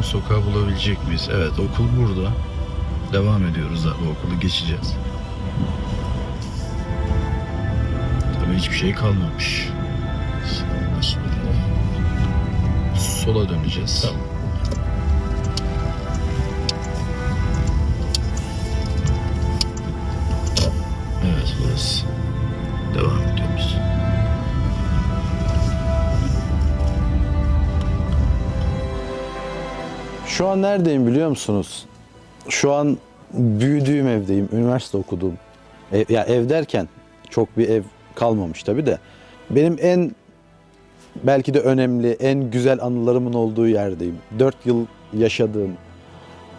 aradığımız sokağı bulabilecek miyiz? Evet okul burada. Devam ediyoruz abi okulu geçeceğiz. Tabii hiçbir şey kalmamış. Sola döneceğiz. Tamam. Evet burası. Devam Şu an neredeyim biliyor musunuz? Şu an büyüdüğüm evdeyim, üniversite okuduğum. Ev, ya ev derken çok bir ev kalmamış tabii de. Benim en belki de önemli, en güzel anılarımın olduğu yerdeyim. 4 yıl yaşadığım,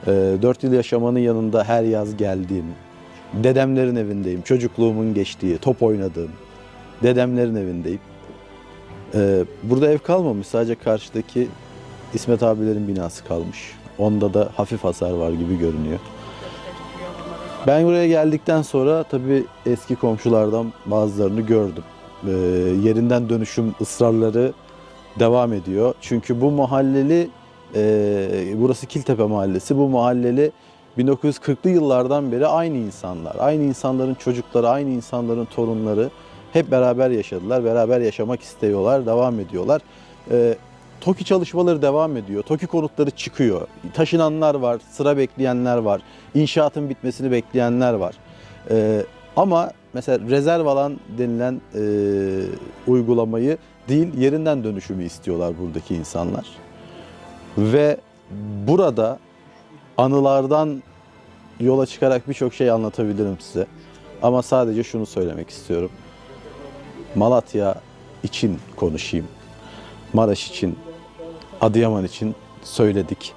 4 yıl yaşamanın yanında her yaz geldiğim, dedemlerin evindeyim. Çocukluğumun geçtiği, top oynadığım, dedemlerin evindeyim. E, Burada ev kalmamış, sadece karşıdaki İsmet abilerin binası kalmış. Onda da hafif hasar var gibi görünüyor. Ben buraya geldikten sonra tabii eski komşulardan bazılarını gördüm. Ee, yerinden dönüşüm ısrarları devam ediyor. Çünkü bu mahalleli, e, burası Kiltepe Mahallesi, bu mahalleli 1940'lı yıllardan beri aynı insanlar. Aynı insanların çocukları, aynı insanların torunları hep beraber yaşadılar. Beraber yaşamak istiyorlar, devam ediyorlar. Ee, TOKİ çalışmaları devam ediyor. TOKİ konutları çıkıyor. Taşınanlar var, sıra bekleyenler var. İnşaatın bitmesini bekleyenler var. Ee, ama mesela rezerv alan denilen e, uygulamayı değil yerinden dönüşümü istiyorlar buradaki insanlar. Ve burada anılardan yola çıkarak birçok şey anlatabilirim size. Ama sadece şunu söylemek istiyorum. Malatya için konuşayım. Maraş için, Adıyaman için söyledik.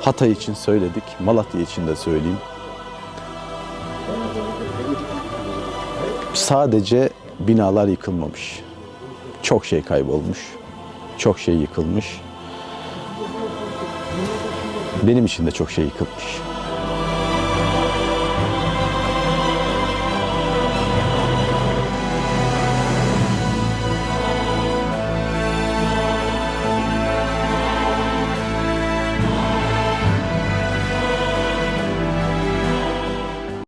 Hatay için söyledik. Malatya için de söyleyeyim. Sadece binalar yıkılmamış. Çok şey kaybolmuş. Çok şey yıkılmış. Benim için de çok şey yıkılmış.